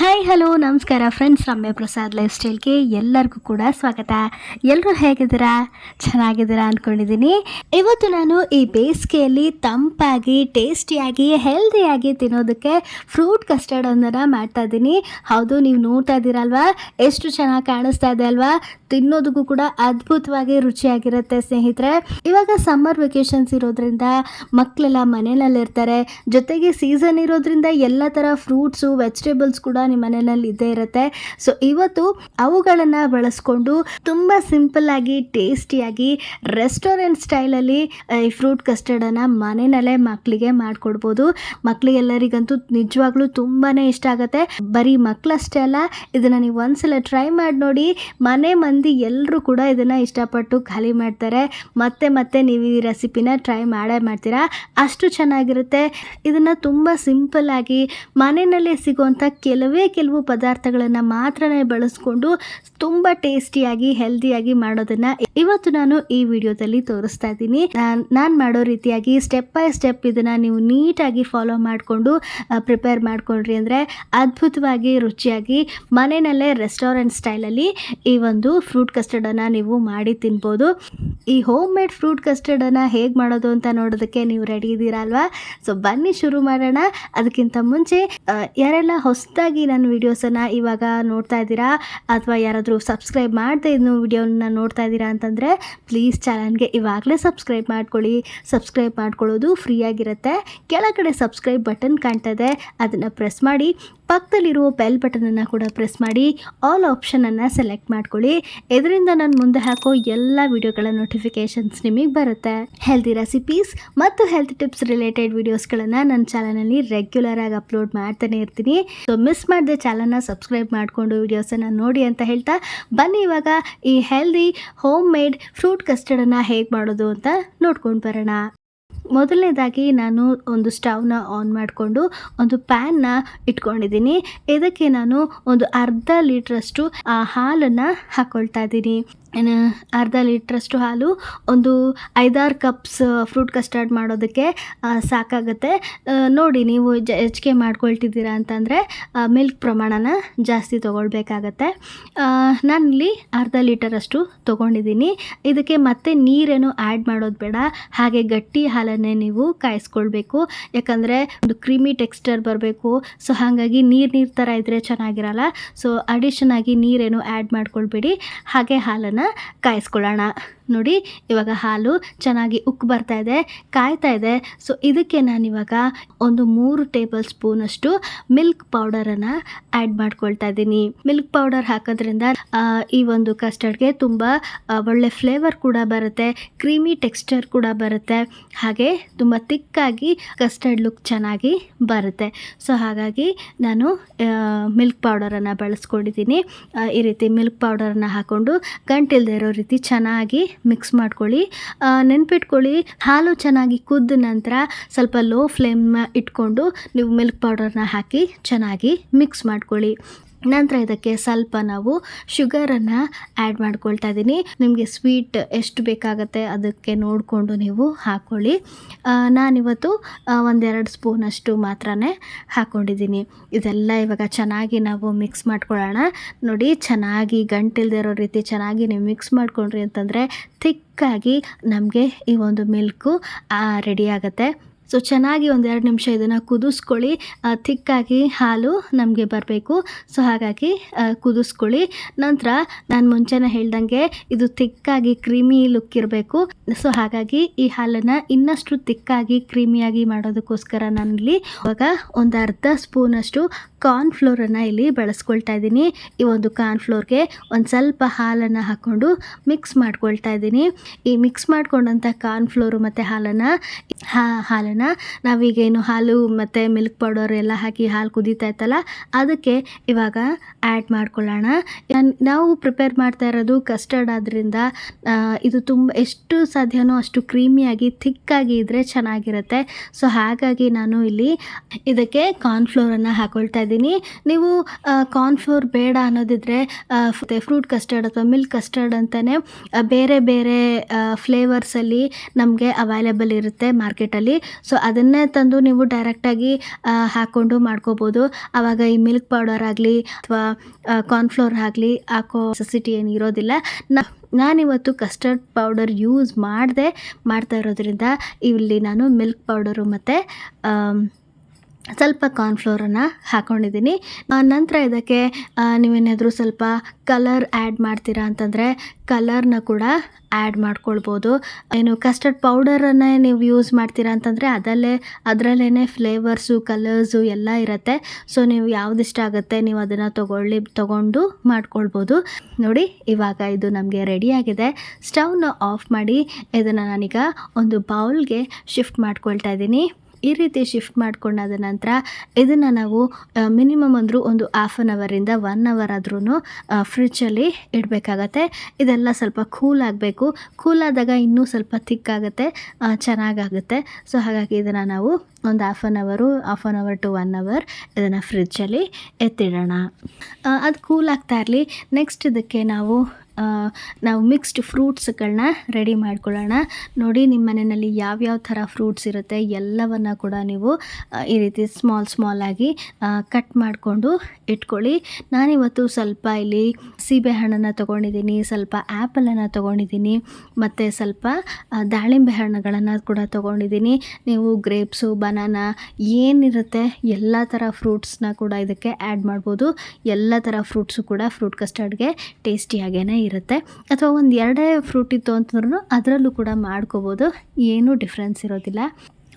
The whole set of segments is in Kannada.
ಹಾಯ್ ಹಲೋ ನಮಸ್ಕಾರ ಫ್ರೆಂಡ್ಸ್ ರಮ್ಯ ಪ್ರಸಾದ್ ಲೈಫ್ ಸ್ಟೈಲ್ಗೆ ಎಲ್ಲರಿಗೂ ಕೂಡ ಸ್ವಾಗತ. ಎಲ್ಲರೂ ಹೇಗಿದ್ದೀರಾ? ಚೆನ್ನಾಗಿದ್ದೀರಾ ಅಂದ್ಕೊಂಡಿದ್ದೀನಿ ಇವತ್ತು ನಾನು ಈ ಬೇಸಿಗೆಯಲ್ಲಿ ತಂಪಾಗಿ ಟೇಸ್ಟಿಯಾಗಿ ಹೆಲ್ದಿಯಾಗಿ ತಿನ್ನೋದಕ್ಕೆ ಫ್ರೂಟ್ ಕಸ್ಟರ್ಡ್ ಒಂದನ್ನು ಮಾಡ್ತಾ ಇದ್ದೀನಿ. ಹೌದು, ನೀವು ನೋಡ್ತಾ ಇದ್ದೀರಲ್ವಾ? ಎಷ್ಟು ಚೆನ್ನಾಗಿ ಕಾಣಿಸ್ತಾ ಇದೆ ಅಲ್ವಾ? ತಿನ್ನೋದಕ್ಕೂ ಕೂಡ ಅದ್ಭುತವಾಗಿ ರುಚಿಯಾಗಿರುತ್ತೆ ಸ್ನೇಹಿತರೆ. ಇವಾಗ ಸಮ್ಮರ್ ವೆಕೇಶನ್ಸ್ ಇರೋದ್ರಿಂದ ಮಕ್ಕಳೆಲ್ಲ ಮನೆಯಲ್ಲಿರ್ತಾರೆ ಜೊತೆಗೆ ಸೀಸನ್ ಇರೋದ್ರಿಂದ ಎಲ್ಲ ಥರ ಫ್ರೂಟ್ಸು ವೆಜಿಟೇಬಲ್ಸ್ ಕೂಡ ನಿಮ್ಮ ಮನೆಯಲ್ಲಿ ಇದ್ದೇ ಇರುತ್ತೆ. ಸೊ ಇವತ್ತು ಅವುಗಳನ್ನು ಬಳಸ್ಕೊಂಡು ತುಂಬ ಸಿಂಪಲ್ ಆಗಿ ಟೇಸ್ಟಿಯಾಗಿ ರೆಸ್ಟೋರೆಂಟ್ ಸ್ಟೈಲಲ್ಲಿ ಈ ಫ್ರೂಟ್ ಕಸ್ಟರ್ಡನ್ನು ಮನೆಯಲ್ಲೇ ಮಕ್ಕಳಿಗೆ ಮಾಡಿಕೊಡ್ಬೋದು. ಮಕ್ಕಳಿಗೆಲ್ಲರಿಗಂತೂ ನಿಜವಾಗ್ಲೂ ತುಂಬಾ ಇಷ್ಟ ಆಗುತ್ತೆ. ಬರೀ ಮಕ್ಕಳಷ್ಟೇ ಅಲ್ಲ, ಇದನ್ನು ನೀವು ಒಂದ್ಸಲ ಟ್ರೈ ಮಾಡಿ ನೋಡಿ, ಮನೆ ಮಂದಿ ಎಲ್ಲರೂ ಕೂಡ ಇದನ್ನು ಇಷ್ಟಪಟ್ಟು ಖಾಲಿ ಮಾಡ್ತಾರೆ. ಮತ್ತೆ ಮತ್ತೆ ನೀವು ಈ ರೆಸಿಪಿನ ಟ್ರೈ ಮಾಡೇ ಮಾಡ್ತೀರಾ? ಅಷ್ಟು ಚೆನ್ನಾಗಿರುತ್ತೆ. ಇದನ್ನು ತುಂಬ ಸಿಂಪಲ್ ಆಗಿ ಮನೆಯಲ್ಲೇ ಸಿಗುವಂಥ ಕೆಲವೇ ಕೆಲವು ಪದಾರ್ಥಗಳನ್ನು ಮಾತ್ರನೇ ಬಳಸ್ಕೊಂಡು ತುಂಬ ಟೇಸ್ಟಿಯಾಗಿ, ಹೆಲ್ದಿಯಾಗಿ ಮಾಡೋದನ್ನು ಇವತ್ತು ನಾನು ಈ ವಿಡಿಯೋದಲ್ಲಿ ತೋರಿಸ್ತಾ ಇದ್ದೀನಿ. ನಾನು ಮಾಡೋ ರೀತಿಯಾಗಿ ಸ್ಟೆಪ್ ಬೈ ಸ್ಟೆಪ್ ಇದನ್ನು ನೀವು ನೀಟಾಗಿ ಫಾಲೋ ಮಾಡಿಕೊಂಡು ಪ್ರಿಪೇರ್ ಮಾಡಿಕೊಂಡ್ರಿ ಅಂದರೆ ಅದ್ಭುತವಾಗಿ, ರುಚಿಯಾಗಿ ಮನೆಯಲ್ಲೇ ರೆಸ್ಟೋರೆಂಟ್ ಸ್ಟೈಲಲ್ಲಿ ಈ ಒಂದು ಫ್ರೂಟ್ ಕಸ್ಟರ್ಡನ್ನು ನೀವು ಮಾಡಿ ತಿನ್ಬೋದು. ಈ ಹೋಮ್ ಮೇಡ್ ಫ್ರೂಟ್ ಕಸ್ಟರ್ಡನ್ನು ಹೇಗೆ ಮಾಡೋದು ಅಂತ ನೋಡೋದಕ್ಕೆ ನೀವು ರೆಡಿ ಇದ್ದೀರಾ ಅಲ್ವಾ? ಸೊ ಬನ್ನಿ ಶುರು ಮಾಡೋಣ. ಅದಕ್ಕಿಂತ ಮುಂಚೆ ಯಾರೆಲ್ಲ ಹೊಸದಾಗಿ ನನ್ನ ವೀಡಿಯೋಸನ್ನು ಇವಾಗ ನೋಡ್ತಾ ಇದ್ದೀರಾ? ಅಥವಾ ಯಾರಾದರೂ ಸಬ್ಸ್ಕ್ರೈಬ್ ಮಾಡದೆ ಇನ್ನು ವಿಡಿಯೋನ ನೋಡ್ತಾ ಇದ್ದೀರಾ ಅಂತಂದರೆ ಪ್ಲೀಸ್ ಚಾನಲ್ಗೆ ಇವಾಗಲೇ ಸಬ್ಸ್ಕ್ರೈಬ್ ಮಾಡ್ಕೊಳ್ಳಿ. ಸಬ್ಸ್ಕ್ರೈಬ್ ಮಾಡ್ಕೊಳ್ಳೋದು ಫ್ರೀಯಾಗಿರುತ್ತೆ ಕೆಳಗಡೆ ಸಬ್ಸ್ಕ್ರೈಬ್ ಬಟನ್ ಕಾಣ್ತಾ ಇದೆ ಅದನ್ನು ಪ್ರೆಸ್ ಮಾಡಿ. ಪಕ್ಕದಲ್ಲಿರುವ ಬೆಲ್ ಬಟನನ್ನು ಕೂಡ ಪ್ರೆಸ್ ಮಾಡಿ. ಆಲ್ ಆಪ್ಷನನ್ನು ಸೆಲೆಕ್ಟ್ ಮಾಡ್ಕೊಳ್ಳಿ. ಇದರಿಂದ ನಾನು ಮುಂದೆ ಹಾಕೋ ಎಲ್ಲ ವಿಡಿಯೋಗಳ ನೋಟಿಫಿಕೇಷನ್ಸ್ ನಿಮಗೆ ಬರುತ್ತೆ. ಹೆಲ್ದಿ ರೆಸಿಪೀಸ್ ಮತ್ತು ಹೆಲ್ತ್ ಟಿಪ್ಸ್ ರಿಲೇಟೆಡ್ ವಿಡಿಯೋಸ್ಗಳನ್ನು ನನ್ನ ಚಾನಲಲ್ಲಿ ರೆಗ್ಯುಲರ್ ಆಗಿ ಅಪ್ಲೋಡ್ ಮಾಡ್ತಾನೆ ಇರ್ತೀನಿ. ಸೊ ಮಿಸ್ ಮಾಡದೆ ಚಾನಲ್ನ ಸಬ್ಸ್ಕ್ರೈಬ್ ಮಾಡಿಕೊಂಡು ವೀಡಿಯೋಸನ್ನು ನೋಡಿ ಅಂತ ಹೇಳ್ತಾ ಬನ್ನಿ ಇವಾಗ ಈ ಹೆಲ್ದಿ ಹೋಮ್ ಮೇಡ್ ಫ್ರೂಟ್ ಕಸ್ಟರ್ಡನ್ನು ಹೇಗೆ ಮಾಡೋದು ಅಂತ ನೋಡ್ಕೊಂಡು ಬರೋಣ. ಮೊದಲನೇದಾಗಿ ನಾನು ಒಂದು ಸ್ಟವ್ನ ಆನ್ ಮಾಡಿಕೊಂಡು ಒಂದು ಪ್ಯಾನ್ನ ಇಟ್ಕೊಂಡಿದ್ದೀನಿ. ಇದಕ್ಕೆ ನಾನು ಒಂದು ಅರ್ಧ ಲೀಟ್ರಷ್ಟು ಆ ಹಾಲನ್ನು ಹಾಕ್ಕೊಳ್ತಾ ಇದ್ದೀನಿ. ಅರ್ಧ ಲೀಟ್ರಷ್ಟು ಹಾಲು, ಒಂದು ಐದಾರು ಕಪ್ಸ್ ಫ್ರೂಟ್ ಕಸ್ಟರ್ಡ್ ಮಾಡೋದಕ್ಕೆ ಸಾಕಾಗುತ್ತೆ. ನೋಡಿ ನೀವು ಜ ಹೆಚ್ಚಿಗೆ ಮಾಡ್ಕೊಳ್ತಿದ್ದೀರಾ ಅಂತಂದರೆ ಮಿಲ್ಕ್ ಪ್ರಮಾಣನ ಜಾಸ್ತಿ ತೊಗೊಳ್ಬೇಕಾಗತ್ತೆ. ನಾನಿಲ್ಲಿ ಅರ್ಧ ಲೀಟರಷ್ಟು ತೊಗೊಂಡಿದ್ದೀನಿ. ಇದಕ್ಕೆ ಮತ್ತೆ ನೀರೇನು ಆ್ಯಡ್ ಮಾಡೋದು ಬೇಡ. ಹಾಗೆ ಗಟ್ಟಿ ಹಾಲನ್ನೇ ನೀವು ಕಾಯಿಸ್ಕೊಳ್ಬೇಕು. ಯಾಕಂದರೆ ಒಂದು ಕ್ರೀಮಿ ಟೆಕ್ಸ್ಚರ್ ಬರಬೇಕು. ಸೊ, ಹಾಗಾಗಿ ನೀರು ನೀರು ಥರ ಇದ್ದರೆ ಚೆನ್ನಾಗಿರಲ್ಲ. ಸೊ, ಅಡಿಷನ್ ಆಗಿ ನೀರೇನು ಆ್ಯಡ್ ಮಾಡ್ಕೊಳ್ಬೇಡಿ. ಹಾಗೆ ಹಾಲನ್ನು ಕಾಯಿಸ್ಕೊಳ್ಳೋಣ. ನೋಡಿ, ಇವಾಗ ಹಾಲು ಚೆನ್ನಾಗಿ ಉಕ್ಕು ಬರ್ತಾ ಇದೆ, ಕಾಯ್ತಾ ಇದೆ. ಸೊ ಇದಕ್ಕೆ ನಾನಿವಾಗ ಒಂದು ಮೂರು ಟೇಬಲ್ ಸ್ಪೂನಷ್ಟು ಮಿಲ್ಕ್ ಪೌಡರನ್ನು ಆ್ಯಡ್ ಮಾಡ್ಕೊಳ್ತಾ ಇದ್ದೀನಿ. ಮಿಲ್ಕ್ ಪೌಡರ್ ಹಾಕೋದ್ರಿಂದ ಈ ಒಂದು ಕಸ್ಟರ್ಡ್ಗೆ ತುಂಬ ಒಳ್ಳೆ ಫ್ಲೇವರ್ ಕೂಡ ಬರುತ್ತೆ, ಕ್ರೀಮಿ ಟೆಕ್ಸ್ಚರ್ ಕೂಡ ಬರುತ್ತೆ. ಹಾಗೆ ತುಂಬ ತಿಕ್ಕಾಗಿ ಕಸ್ಟರ್ಡ್ ಲುಕ್ ಚೆನ್ನಾಗಿ ಬರುತ್ತೆ. ಸೊ ಹಾಗಾಗಿ ನಾನು ಮಿಲ್ಕ್ ಪೌಡರನ್ನು ಬಳಸ್ಕೊಂಡಿದ್ದೀನಿ. ಈ ರೀತಿ ಮಿಲ್ಕ್ ಪೌಡರನ್ನು ಹಾಕ್ಕೊಂಡು ಗಂಟಿಲ್ದೇ ಇರೋ ರೀತಿ ಚೆನ್ನಾಗಿ ಮಿಕ್ಸ್ ಮಾಡ್ಕೊಳ್ಳಿ. ನೆನ್ಪಿಟ್ಕೊಳ್ಳಿ, ಹಾಲು ಚೆನ್ನಾಗಿ ಕುದ್ದ ನಂತರ ಸ್ವಲ್ಪ ಲೋ ಫ್ಲೇಮ್ ಇಟ್ಕೊಂಡು, ನೀವು ಮಿಲ್ಕ್ ಪೌಡರ್ನ ಹಾಕಿ ಚೆನ್ನಾಗಿ ಮಿಕ್ಸ್ ಮಾಡ್ಕೊಳ್ಳಿ. ನಂತರ ಇದಕ್ಕೆ ಸ್ವಲ್ಪ ನಾವು ಶುಗರನ್ನು ಆ್ಯಡ್ ಮಾಡ್ಕೊಳ್ತಾ ಇದ್ದೀನಿ. ನಿಮಗೆ ಸ್ವೀಟ್ ಎಷ್ಟು ಬೇಕಾಗುತ್ತೆ ಅದಕ್ಕೆ ನೋಡಿಕೊಂಡು ನೀವು ಹಾಕ್ಕೊಳ್ಳಿ ನಾನಿವತ್ತು ಒಂದೆರಡು ಸ್ಪೂನಷ್ಟು ಮಾತ್ರನೇ ಹಾಕ್ಕೊಂಡಿದ್ದೀನಿ ಇದೆಲ್ಲ ಇವಾಗ ಚೆನ್ನಾಗಿ ನಾವು ಮಿಕ್ಸ್ ಮಾಡ್ಕೊಳ್ಳೋಣ. ನೋಡಿ, ಚೆನ್ನಾಗಿ ಗಂಟಿಲ್ದೇ ಇರೋ ರೀತಿ ಚೆನ್ನಾಗಿ ನೀವು ಮಿಕ್ಸ್ ಮಾಡ್ಕೊಂಡ್ರಿ ಅಂತಂದರೆ ಥಿಕ್ಕಾಗಿ ನಮಗೆ ಈ ಒಂದು ಮಿಲ್ಕು ರೆಡಿ ಸೊ ಚೆನ್ನಾಗಿ ಒಂದೆರಡು ನಿಮಿಷ ಇದನ್ನು ಕುದಿಸ್ಕೊಳ್ಳಿ. ಥಿಕ್ಕಾಗಿ ಹಾಲು ನಮಗೆ ಬರಬೇಕು. ಸೊ ಹಾಗಾಗಿ ಕುದಿಸ್ಕೊಳ್ಳಿ. ನಂತರ ನಾನು ಮುಂಚೆನೇ ಹೇಳ್ದಂಗೆ ಇದು ತಿಕ್ಕಾಗಿ ಕ್ರೀಮಿ ಲುಕ್ ಇರಬೇಕು. ಸೊ ಹಾಗಾಗಿ ಈ ಹಾಲನ್ನು ಇನ್ನಷ್ಟು ತಿಕ್ಕಾಗಿ ಕ್ರೀಮಿಯಾಗಿ ಮಾಡೋದಕ್ಕೋಸ್ಕರ ನಾನಿಲ್ಲಿ ಇವಾಗ ಒಂದು ಅರ್ಧ ಸ್ಪೂನಷ್ಟು ಕಾರ್ನ್ಫ್ಲೋರನ್ನು ಇಲ್ಲಿ ಬಳಸ್ಕೊಳ್ತಾ ಇದ್ದೀನಿ. ಈ ಒಂದು ಕಾರ್ನ್ಫ್ಲೋರ್ಗೆ ಒಂದು ಸ್ವಲ್ಪ ಹಾಲನ್ನು ಹಾಕ್ಕೊಂಡು ಮಿಕ್ಸ್ ಮಾಡ್ಕೊಳ್ತಾ ಇದ್ದೀನಿ. ಈ ಮಿಕ್ಸ್ ಮಾಡ್ಕೊಂಡಂಥ ಕಾರ್ನ್ಫ್ಲೋರು ಮತ್ತು ಹಾಲನ್ನು, ಹಾ ಹಾಲನ್ನು ನಾವೀಗೇನು ಹಾಲು ಮತ್ತು ಮಿಲ್ಕ್ ಪೌಡರ್ ಎಲ್ಲ ಹಾಕಿ ಹಾಲು ಕುದೀತಾ ಇತ್ತಲ್ಲ, ಅದಕ್ಕೆ ಇವಾಗ ಆ್ಯಡ್ ಮಾಡ್ಕೊಳ್ಳೋಣ. ನಾವು ಪ್ರಿಪೇರ್ ಮಾಡ್ತಾ ಇರೋದು ಕಸ್ಟರ್ಡ್ ಆದ್ದರಿಂದ ಇದು ತುಂಬ, ಎಷ್ಟು ಸಾಧ್ಯನೋ ಅಷ್ಟು ಕ್ರೀಮಿಯಾಗಿ ಥಿಕ್ಕಾಗಿ ಇದ್ದರೆ ಚೆನ್ನಾಗಿರುತ್ತೆ. ಸೊ ಹಾಗಾಗಿ ನಾನು ಇಲ್ಲಿ ಇದಕ್ಕೆ ಕಾರ್ನ್ಫ್ಲೋರನ್ನು ಹಾಕೊಳ್ತಾ ಇದ್ದೀನಿ. ನೀವು ಕಾರ್ನ್ಫ್ಲೋರ್ ಬೇಡ ಅನ್ನೋದಿದ್ರೆ ಫ್ರೂಟ್ ಕಸ್ಟರ್ಡ್ ಅಥವಾ ಮಿಲ್ಕ್ ಕಸ್ಟರ್ಡ್ ಅಂತಲೇ ಬೇರೆ ಬೇರೆ ಫ್ಲೇವರ್ಸಲ್ಲಿ ನಮಗೆ ಅವೈಲೇಬಲ್ ಇರುತ್ತೆ ಮಾರ್ಕೆಟಲ್ಲಿ ಸೊ ಅದನ್ನೇ ತಂದು ನೀವು ಡೈರೆಕ್ಟಾಗಿ ಹಾಕ್ಕೊಂಡು ಮಾಡ್ಕೋಬೋದು. ಆವಾಗ ಈ ಮಿಲ್ಕ್ ಪೌಡರ್ ಆಗಲಿ ಅಥವಾ ಕಾರ್ನ್ಫ್ಲೋರ್ ಆಗಲಿ ಹಾಕೋ ನೆಸೆಸಿಟಿ ಏನು ಇರೋದಿಲ್ಲ. ನಾ, ನಾನಿವತ್ತು ಕಸ್ಟರ್ಡ್ ಪೌಡರ್ ಯೂಸ್ ಮಾಡದೆ, ಮಾಡ್ತಾ ಇರೋದ್ರಿಂದ ಇಲ್ಲಿ ನಾನು ಮಿಲ್ಕ್ ಪೌಡರು ಮತ್ತು ಸ್ವಲ್ಪ ಕಾರ್ನ್ಫ್ಲೋರನ್ನು ಹಾಕ್ಕೊಂಡಿದ್ದೀನಿ ನಂತರ ಇದಕ್ಕೆ ನೀವೇನಾದರೂ ಸ್ವಲ್ಪ ಕಲರ್ ಆ್ಯಡ್ ಮಾಡ್ತೀರಾ ಅಂತಂದರೆ ಕಲರ್ನ ಕೂಡ ಆ್ಯಡ್ ಮಾಡ್ಕೊಳ್ಬೋದು. ಏನು ಕಸ್ಟರ್ಡ್ ಪೌಡರನ್ನೇ ನೀವು ಯೂಸ್ ಮಾಡ್ತೀರಾ ಅಂತಂದರೆ ಅದಲ್ಲೇ ಅದರಲ್ಲೇ ಫ್ಲೇವರ್ಸು ಕಲರ್ಸು ಎಲ್ಲ ಇರುತ್ತೆ. ಸೊ ನೀವು ಯಾವ್ದು ಇಷ್ಟ ಆಗುತ್ತೆ ನೀವು ಅದನ್ನು ತೊಗೊಳ್ಳಿ, ತೊಗೊಂಡು ಮಾಡ್ಕೊಳ್ಬೋದು. ನೋಡಿ, ಇವಾಗ ಇದು ನಮಗೆ ರೆಡಿಯಾಗಿದೆ ಸ್ಟವ್ನ ಆಫ್ ಮಾಡಿ ಇದನ್ನು ನಾನೀಗ ಒಂದು ಬೌಲ್ಗೆ ಶಿಫ್ಟ್ ಮಾಡ್ಕೊಳ್ತಾ ಇದ್ದೀನಿ. ಈ ರೀತಿ ಶಿಫ್ಟ್ ಮಾಡ್ಕೊಂಡಾದ ನಂತರ ಇದನ್ನು ನಾವು ಮಿನಿಮಮ್ ಅಂದರೂ ಒಂದು ಹಾಫ್ ಆನ್ ಅವರಿಂದ ಒನ್ ಅವರ್ ಆದ್ರೂ ಫ್ರಿಡ್ಜಲ್ಲಿ ಇಡಬೇಕಾಗತ್ತೆ. ಇದೆಲ್ಲ ಸ್ವಲ್ಪ ಕೂಲ್ ಆಗಬೇಕು. ಕೂಲ್ ಆದಾಗ ಇನ್ನೂ ಸ್ವಲ್ಪ ಆ, ಚೆನ್ನಾಗಾಗುತ್ತೆ. ಸೊ ಹಾಗಾಗಿ ಇದನ್ನು ನಾವು ಒಂದು half an hour half an hour to one hour ಇದನ್ನು ಫ್ರಿಡ್ಜಲ್ಲಿ ಎತ್ತಿಡೋಣ. ಅದು ಕೂಲ್ ಆಗ್ತಾ ಇರಲಿ. ನೆಕ್ಸ್ಟ್ ಇದಕ್ಕೆ ನಾವು ನಾವು ಮಿಕ್ಸ್ಡ್ ಫ್ರೂಟ್ಸ್ಗಳನ್ನ ರೆಡಿ ಮಾಡ್ಕೊಳ್ಳೋಣ. ನೋಡಿ ನಿಮ್ಮ ಮನೆಯಲ್ಲಿ ಯಾವ್ಯಾವ ಥರ ಫ್ರೂಟ್ಸ್ ಇರುತ್ತೆ, ಎಲ್ಲವನ್ನು ಕೂಡ ನೀವು ಈ ರೀತಿ ಸ್ಮಾಲ್ ಸ್ಮಾಲ್ ಆಗಿ ಕಟ್ ಮಾಡಿಕೊಂಡು ಇಟ್ಕೊಳ್ಳಿ. ನಾನಿವತ್ತು ಸ್ವಲ್ಪ ಇಲ್ಲಿ ಸೀಬೆ ಹಣ್ಣನ್ನು ತೊಗೊಂಡಿದ್ದೀನಿ, ಸ್ವಲ್ಪ ಆ್ಯಪಲನ್ನು ತೊಗೊಂಡಿದ್ದೀನಿ, ಮತ್ತು ಸ್ವಲ್ಪ ದಾಳಿಂಬೆ ಹಣ್ಣುಗಳನ್ನು ಕೂಡ ತೊಗೊಂಡಿದ್ದೀನಿ. ನೀವು ಗ್ರೇಪ್ಸು ಬನಾನಾ ಏನಿರುತ್ತೆ, ಎಲ್ಲ ಥರ ಫ್ರೂಟ್ಸ್ನ ಕೂಡ ಇದಕ್ಕೆ ಆ್ಯಡ್ ಮಾಡ್ಬೋದು. ಎಲ್ಲ ಥರ ಫ್ರೂಟ್ಸು ಕೂಡ ಫ್ರೂಟ್ ಕಸ್ಟರ್ಡ್ಗೆ ಟೇಸ್ಟಿಯಾಗೇ ಇರುತ್ತೆ. ಅಥವಾ ಒಂದು ಎರಡೇ ಫ್ರೂಟ್ ಇತ್ತು ಅಂತಂದ್ರೂ ಅದರಲ್ಲೂ ಕೂಡ ಮಾಡ್ಕೋಬೋದು. ಏನೂ ಡಿಫ್ರೆನ್ಸ್ ಇರೋದಿಲ್ಲ.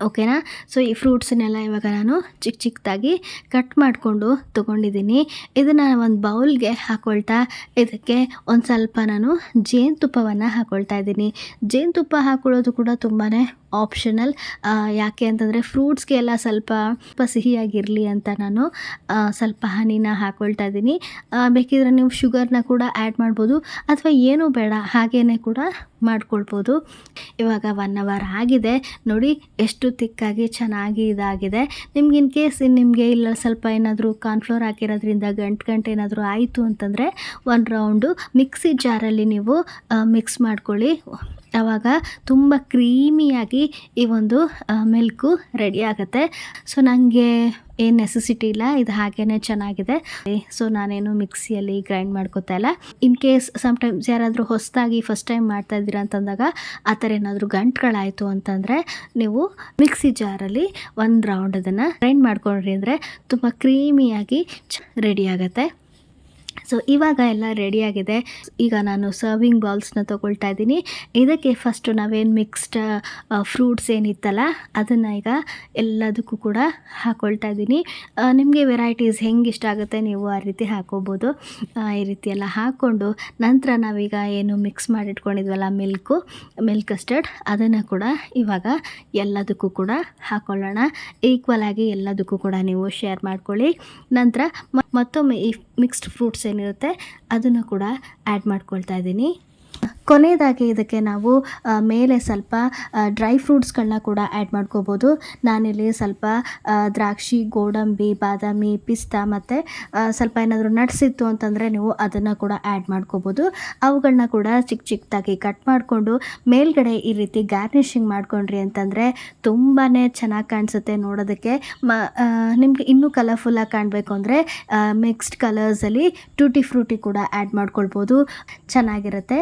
ಓಕೆನಾ? ಸೊ ಈ ಫ್ರೂಟ್ಸನ್ನೆಲ್ಲ ಇವಾಗ ನಾನು ಚಿಕ್ಕ ಚಿಕ್ಕದಾಗಿ ಕಟ್ ಮಾಡಿಕೊಂಡು ತೊಗೊಂಡಿದ್ದೀನಿ. ಇದನ್ನು ಒಂದು ಬೌಲ್ಗೆ ಹಾಕ್ಕೊಳ್ತಾ ಇದಕ್ಕೆ ಒಂದು ಸ್ವಲ್ಪ ನಾನು ಜೇನುತುಪ್ಪವನ್ನು ಹಾಕ್ಕೊಳ್ತಾ ಇದ್ದೀನಿ. ಜೇನುತುಪ್ಪ ಹಾಕ್ಕೊಳ್ಳೋದು ಕೂಡ ತುಂಬಾ ಆಪ್ಷನಲ್ ಯಾಕೆ ಅಂತಂದರೆ ಫ್ರೂಟ್ಸ್ಗೆ ಎಲ್ಲ ಸ್ವಲ್ಪ ಸ್ವಲ್ಪ ಸಿಹಿಯಾಗಿರಲಿ ಅಂತ ನಾನು ಸ್ವಲ್ಪ ಹನಿನ ಹಾಕ್ಕೊಳ್ತಾ ಇದ್ದೀನಿ. ಬೇಕಿದ್ರೆ ನೀವು ಶುಗರ್ನ ಕೂಡ ಆ್ಯಡ್ ಮಾಡ್ಬೋದು. ಅಥವಾ ಏನೂ ಬೇಡ ಹಾಗೇ ಕೂಡ ಮಾಡ್ಕೊಳ್ಬೋದು. ಇವಾಗ ಒನ್ ಅವರ್ ಆಗಿದೆ. ನೋಡಿ ಎಷ್ಟು ತಿಕ್ಕಾಗಿ ಚೆನ್ನಾಗಿ ಇದಾಗಿದೆ. ನಿಮ್ಗೆ ಇನ್ ಕೇಸ್ ನಿಮಗೆ ಇಲ್ಲ, ಸ್ವಲ್ಪ ಏನಾದರೂ ಕಾರ್ನ್ಫ್ಲೋರ್ ಹಾಕಿರೋದ್ರಿಂದ ಗಂಟು ಗಂಟೆ ಏನಾದರೂ ಆಯಿತು ಅಂತಂದರೆ ಒಂದು ರೌಂಡು ಮಿಕ್ಸಿ ಜಾರಲ್ಲಿ ನೀವು ಮಿಕ್ಸ್ ಮಾಡ್ಕೊಳ್ಳಿ. ಆವಾಗ ತುಂಬ ಕ್ರೀಮಿಯಾಗಿ ಈ ಒಂದು ಮಿಲ್ಕು ರೆಡಿ ಆಗುತ್ತೆ. ಸೊ ನನಗೆ ಏನು ನೆಸೆಸಿಟಿ ಇಲ್ಲ, ಇದು ಹಾಗೇ ಚೆನ್ನಾಗಿದೆ. ಸೊ ನಾನೇನು ಮಿಕ್ಸಿಯಲ್ಲಿ ಗ್ರೈಂಡ್ ಮಾಡ್ಕೋತಾ ಇಲ್ಲ. ಇನ್ ಕೇಸ್ ಸಮ್ಟೈಮ್ಸ್ ಯಾರಾದರೂ ಹೊಸದಾಗಿ ಫಸ್ಟ್ ಟೈಮ್ ಮಾಡ್ತಾ ಇದ್ದೀರಾ ಅಂತಂದಾಗ ಆ ಥರ ಏನಾದರೂ ಗಂಟುಗಳಾಯಿತು ಅಂತಂದರೆ ನೀವು ಮಿಕ್ಸಿ ಜಾರಲ್ಲಿ ಒಂದು ರೌಂಡ್ ಅದನ್ನು ಗ್ರೈಂಡ್ ಮಾಡ್ಕೊಂಡ್ರಿ ಅಂದರೆ ತುಂಬ ಕ್ರೀಮಿಯಾಗಿ ರೆಡಿ ಆಗುತ್ತೆ. ಸೊ ಇವಾಗ ಎಲ್ಲ ರೆಡಿಯಾಗಿದೆ ಈಗ ನಾನು ಸರ್ವಿಂಗ್ ಬೌಲ್ಸ್ನ ತೊಗೊಳ್ತಾ ಇದ್ದೀನಿ. ಇದಕ್ಕೆ ಫಸ್ಟು ನಾವೇನು ಮಿಕ್ಸ್ಡ್ ಫ್ರೂಟ್ಸ್ ಏನಿತ್ತಲ್ಲ, ಅದನ್ನು ಈಗ ಎಲ್ಲದಕ್ಕೂ ಕೂಡ ಹಾಕ್ಕೊಳ್ತಾ ಇದ್ದೀನಿ. ನಿಮಗೆ ವೆರೈಟೀಸ್ ಹೆಂಗೆ ಇಷ್ಟ ಆಗುತ್ತೆ ನೀವು ಆ ರೀತಿ ಹಾಕೋಬೋದು. ಈ ರೀತಿ ಎಲ್ಲ ಹಾಕ್ಕೊಂಡು ನಂತರ ನಾವೀಗ ಏನು ಮಿಕ್ಸ್ ಮಾಡಿಟ್ಕೊಂಡಿದ್ವಲ್ಲ ಮಿಲ್ಕು ಮಿಲ್ಕ್ ಕಸ್ಟರ್ಡ್ ಅದನ್ನು ಕೂಡ ಇವಾಗ ಎಲ್ಲದಕ್ಕೂ ಕೂಡ ಹಾಕ್ಕೊಳ್ಳೋಣ ಈಕ್ವಲ್ ಆಗಿ ಎಲ್ಲದಕ್ಕೂ ಕೂಡ ನೀವು ಶೇರ್ ಮಾಡ್ಕೊಳ್ಳಿ. ನಂತರ ಮತ್ತೊಮ್ಮೆ ಈ ಮಿಕ್ಸ್ಡ್ ಫ್ರೂಟ್ಸ್ ಏನಿರುತ್ತೆ ಅದನ್ನು ಕೂಡ ಆ್ಯಡ್ ಮಾಡ್ಕೊಳ್ತಾ ಇದ್ದೀನಿ. ಕೊನೆಯದಾಗಿ ಇದಕ್ಕೆ ನಾವು ಮೇಲೆ ಸ್ವಲ್ಪ ಡ್ರೈ ಫ್ರೂಟ್ಸ್ಗಳನ್ನ ಕೂಡ ಆ್ಯಡ್ ಮಾಡ್ಕೋಬೋದು. ನಾನಿಲ್ಲಿ ಸ್ವಲ್ಪ ದ್ರಾಕ್ಷಿ, ಗೋಡಂಬಿ, ಬಾದಾಮಿ, ಪಿಸ್ತಾ ಮತ್ತು ಸ್ವಲ್ಪ ಏನಾದರೂ ನಟ್ಸ್ ಇತ್ತು ಅಂತಂದರೆ ನೀವು ಅದನ್ನು ಕೂಡ ಆ್ಯಡ್ ಮಾಡ್ಕೋಬೋದು. ಅವುಗಳನ್ನ ಕೂಡ ಚಿಕ್ಕ ಚಿಕ್ಕದಾಗಿ ಕಟ್ ಮಾಡಿಕೊಂಡು ಮೇಲ್ಗಡೆ ಈ ರೀತಿ ಗಾರ್ನಿಷಿಂಗ್ ಮಾಡ್ಕೊಂಡ್ರಿ ಅಂತಂದರೆ ತುಂಬಾ ಚೆನ್ನಾಗಿ ಕಾಣಿಸುತ್ತೆ ನೋಡೋದಕ್ಕೆ. ಮ ನಿಮಗೆ ಇನ್ನೂ ಕಲರ್ಫುಲ್ಲಾಗಿ ಕಾಣಬೇಕು ಅಂದರೆ ಮಿಕ್ಸ್ಡ್ ಕಲರ್ಸಲ್ಲಿ ಟೂಟಿ ಫ್ರೂಟಿ ಕೂಡ ಆ್ಯಡ್ ಮಾಡ್ಕೊಳ್ಬೋದು. ಚೆನ್ನಾಗಿರುತ್ತೆ.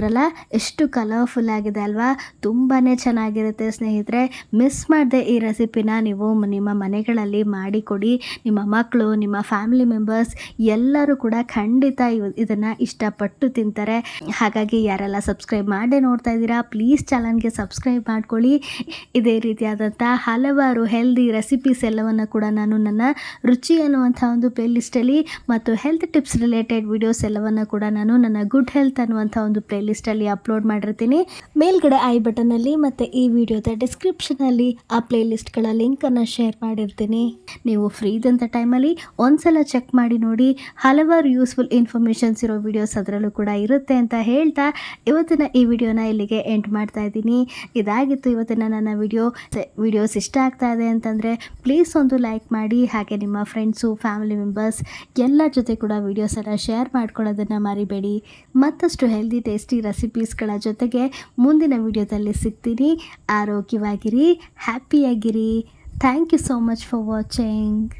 ನೋಡಿದ್ರಲ್ಲ, ಎಷ್ಟು ಕಲರ್ಫುಲ್ ಆಗಿದೆ ಅಲ್ವಾ? ತುಂಬಾ ಚೆನ್ನಾಗಿರುತ್ತೆ ಸ್ನೇಹಿತರೆ. ಮಿಸ್ ಮಾಡದೆ ಈ ರೆಸಿಪಿನ ನೀವು ನಿಮ್ಮ ಮನೆಗಳಲ್ಲಿ ಮಾಡಿಕೊಡಿ. ನಿಮ್ಮ ಮಕ್ಕಳು ನಿಮ್ಮ ಫ್ಯಾಮಿಲಿ ಮೆಂಬರ್ಸ್ ಎಲ್ಲರೂ ಕೂಡ ಖಂಡಿತ ಇದನ್ನು ಇಷ್ಟಪಟ್ಟು ತಿಂತಾರೆ. ಹಾಗಾಗಿ ಯಾರೆಲ್ಲ ಸಬ್ಸ್ಕ್ರೈಬ್ ಮಾಡೇ ನೋಡ್ತಾ ಇದ್ದೀರಾ ಪ್ಲೀಸ್ ಚಾನಲ್ಗೆ ಸಬ್ಸ್ಕ್ರೈಬ್ ಮಾಡ್ಕೊಳ್ಳಿ. ಇದೇ ರೀತಿಯಾದಂಥ ಹಲವಾರು ಹೆಲ್ದಿ ರೆಸಿಪೀಸ್ ಎಲ್ಲವನ್ನು ಕೂಡ ನಾನು ನನ್ನ ರುಚಿ ಅನ್ನುವಂಥ ಒಂದು ಪ್ಲೇಲಿಸ್ಟಲ್ಲಿ ಮತ್ತು ಹೆಲ್ತ್ ಟಿಪ್ಸ್ ರಿಲೇಟೆಡ್ ವಿಡಿಯೋಸ್ ಎಲ್ಲವನ್ನು ಕೂಡ ನಾನು ನನ್ನ ಗುಡ್ ಹೆಲ್ತ್ ಅನ್ನುವಂಥ ಒಂದು ಪ್ಲೇಲಿಸ್ಟಲ್ಲಿ ಅಪ್ಲೋಡ್ ಮಾಡಿರ್ತೀನಿ. ಮೇಲ್ಗಡೆ ಐ ಬಟನಲ್ಲಿ ಮತ್ತು ಈ ವಿಡಿಯೋದ ಡಿಸ್ಕ್ರಿಪ್ಷನಲ್ಲಿ ಆ ಪ್ಲೇಲಿಸ್ಟ್ಗಳ ಲಿಂಕನ್ನು ಶೇರ್ ಮಾಡಿರ್ತೀನಿ. ನೀವು ಫ್ರೀ ಇದ್ದಂಥ ಟೈಮಲ್ಲಿ ಒಂದ್ಸಲ ಚೆಕ್ ಮಾಡಿ ನೋಡಿ. ಹಲವಾರು ಯೂಸ್ಫುಲ್ ಇನ್ಫಾರ್ಮೇಷನ್ಸ್ ಇರೋ ವಿಡಿಯೋಸ್ ಅದರಲ್ಲೂ ಕೂಡ ಇರುತ್ತೆ ಅಂತ ಹೇಳ್ತಾ ಇವತ್ತಿನ ಈ ವಿಡಿಯೋನ ಇಲ್ಲಿಗೆ ಎಂಡ್ ಮಾಡ್ತಾ ಇದ್ದೀನಿ. ಇದಾಗಿತ್ತು ಇವತ್ತಿನ ನನ್ನ ವಿಡಿಯೋ ವಿಡಿಯೋಸ್ ಇಷ್ಟ ಆಗ್ತಾ ಇದೆ ಅಂತಂದರೆ ಪ್ಲೀಸ್ ಒಂದು ಲೈಕ್ ಮಾಡಿ. ಹಾಗೆ ನಿಮ್ಮ ಫ್ರೆಂಡ್ಸು ಫ್ಯಾಮಿಲಿ ಮೆಂಬರ್ಸ್ ಎಲ್ಲ ಜೊತೆ ಕೂಡ ವಿಡಿಯೋಸನ್ನು ಶೇರ್ ಮಾಡ್ಕೊಳ್ಳೋದನ್ನು ಮರಿಬೇಡಿ. ಮತ್ತಷ್ಟು ಹೆಲ್ದಿ ಟೇಸ್ಟಿ ರೆಸಿಪೀಸ್ಗಳ ಜೊತೆಗೆ ಮುಂದಿನ ವಿಡಿಯೋದಲ್ಲಿ ಸಿಗ್ತೀನಿ. ಆರೋಗ್ಯವಾಗಿರಿ ಹ್ಯಾಪಿಯಾಗಿರಿ. Thank you so much for watching